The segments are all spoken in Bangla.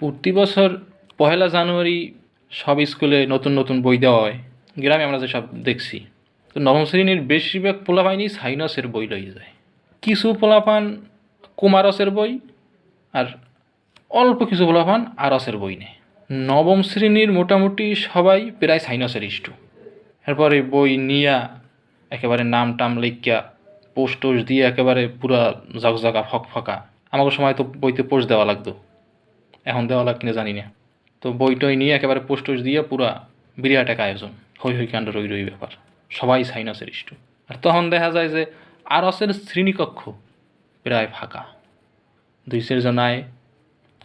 প্রতি বছর পহেলা জানুয়ারি সব স্কুলে নতুন নতুন বই দেওয়া হয়। গ্রামে আমরা যে সব দেখছি, তো নবম শ্রেণির বেশিরভাগ পোলাপাইনই সাইনাসের বই লইয়ে যায়। কিছু পোলাপান কুমারসের বই আর অল্প কিছু পোলাপান আরসের বই নেয়। নবম শ্রেণির মোটামুটি সবাই প্রায় সাইনাসের ইস্টু এরপরে বই নিয়া একেবারে নাম টাম লিখিয়া পোস্ট টোস্ট দিয়ে একেবারে পুরা জকজকা ফক ফকা আমাকে সময় তো বইতে পোস্ট দেওয়া লাগতো। এখন দেওয়া লাগ কিনা জানি না। তো বই টই নিয়ে একেবারে পোস্ট দিয়ে পুরা বিরাট এক আয়োজন। হই হই কাণ্ড, রই রই ব্যাপার। সবাই সাইনাসের ইস্টু আর তখন দেখা যায় যে আরসের শ্রেণীকক্ষ প্রায় ফাঁকা। দুই চারজন আয়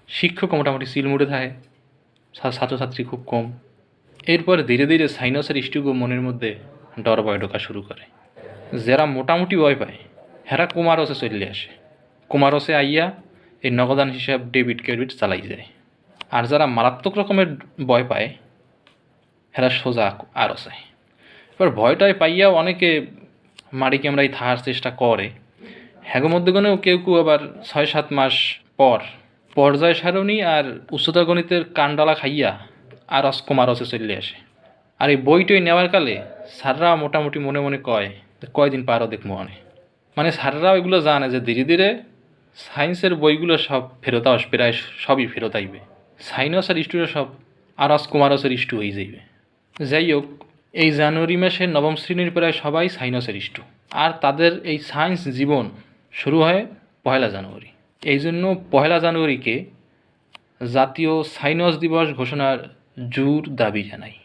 শিক্ষক মোটামুটি সিলমুড়ে থাকে ছাত্রছাত্রী খুব কম। এরপর ধীরে ধীরে সাইনাসের ইস্টুগো মনের মধ্যে ডর ভয় ঢোকা শুরু করে। যারা মোটামুটি ভয় পায়, হেরা কুমারসে চলে আসে। কুমারসে আইয়া এই নগদান হিসাব ডেবিট ক্রেডিট চালাই যায়। আর যারা মারাত্মক রকমের ভয় পায় হেরা সোজা আরও চায়। এবার ভয়টায় পাইয়া অনেকে মারি ক্যামেরায় থাকার চেষ্টা করে। হ্যাগো মধ্যগণেও কেউ কেউ আবার ছয় সাত মাস পর পর্যায় সারণী আর উচ্চতা গণিতের কান্ডালা খাইয়া আর কুমারসে চলে আসে। আর এই বইটই নেওয়ার কালে স্যাররা মোটামুটি মনে মনে কয় কয়দিন পারও দেখব অনেক মানে স্যাররাও এগুলো জানে যে ধীরে ধীরে সায়েন্সের বইগুলো সব ফেরত আস, প্রায় সবই ফেরত আইবে। সাইনাসের স্টুডেন্ট সব আরস কুমারসের স্টু হয়ে যাইবে। যাই হোক, এই জানুয়ারি মাসে নবম শ্রেণির প্রায় সবাই সাইনাসের স্টু আর তাদের এই সায়েন্স জীবন শুরু হয় পয়লা জানুয়ারি। এই জন্য পয়লা জানুয়ারিকে জাতীয় সাইনস দিবস ঘোষণার জোর দাবি জানাই।